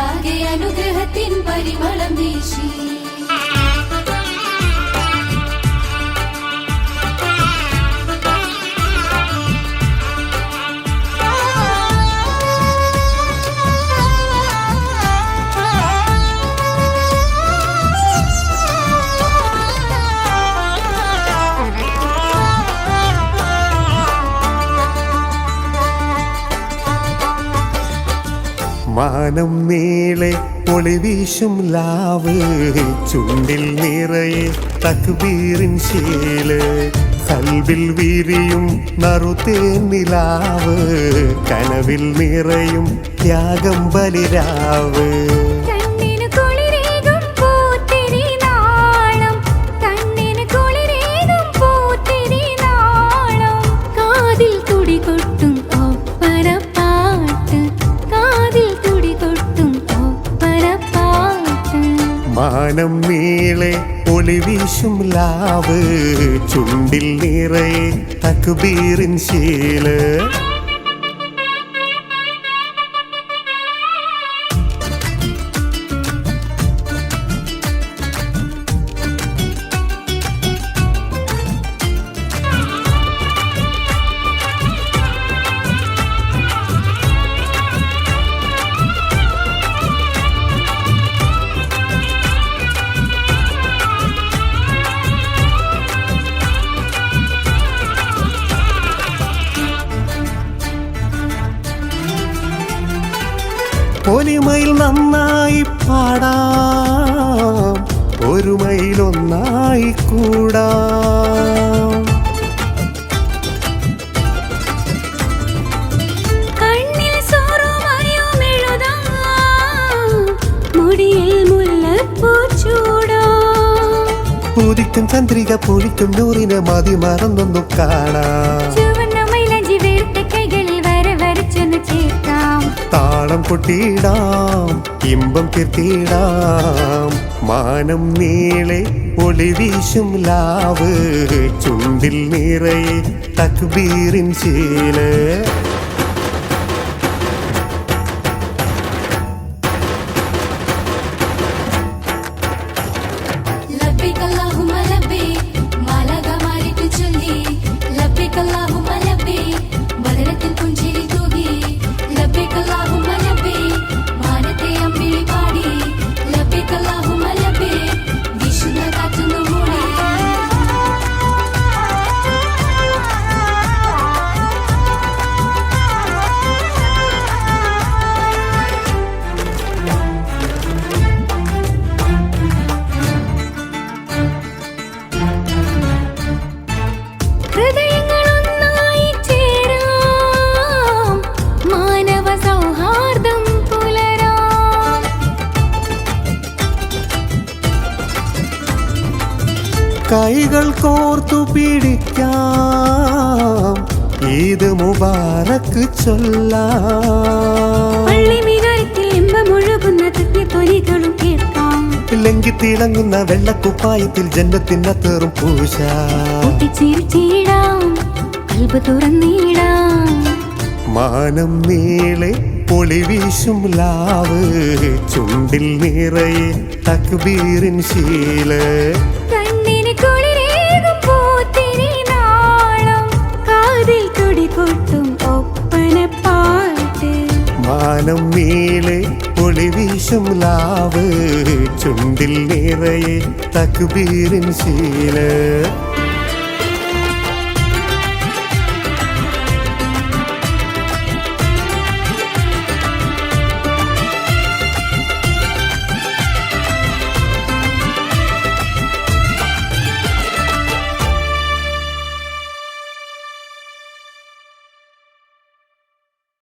അനുഗ്രഹത്തിൻ പരിമളം വീശി. മാനം നീളെ ഒളിവീശും ലാവ്. ചുണ്ടിൽ നിറയെ തക്ബീറിൻ ശീൽ. കൽവിൽ വിരിയും നറുതേന്നിലാവ് കനവിൽ നിറയും ത്യാഗം ബലിരാവ്. മാനം നീളെ ഒളിവീശും ലാവ്. ചുണ്ടിൽ നിറയെ തക്ബീറിൻ ശീൽ. പൊലിമയിൽ നന്നായി പാടാം. ഒരു മയിലൊന്നായി കൂടാം. പൂതിക്കും ചന്ദ്രിക പൊഴിക്കും നൂറിന് മതി മറന്നൊന്നു കാണാം. താളം കൊട്ടിയിടാം ഇമ്പം കീർത്തിയിടാം മാനം നീളെ ഒളിവീശും ലാവ് ചുണ്ടിൽ നിറയെ തക്ബീറിൻ ശീൽ. കൈകൾ കോർത്തു പിടിക്കാം. ഈദ് മുബാറക്ക് ചൊല്ലാം. ലങ്കി തിളങ്ങുന്ന വെള്ളക്കുപ്പായത്തിൽ പൂശ. പൊട്ടിച്ചിരിച്ചിടാം കൽബ് തുറന്നിടാം മാനം നീളെ പൊളിവീശും ലാവ് ചുണ്ടിൽ നിറയെ തക്ബീറിൻ ശീൽ. ലാവ് ചുണ്ടിൽ നിറയെ തക്ബീരിൻ ശീൽ.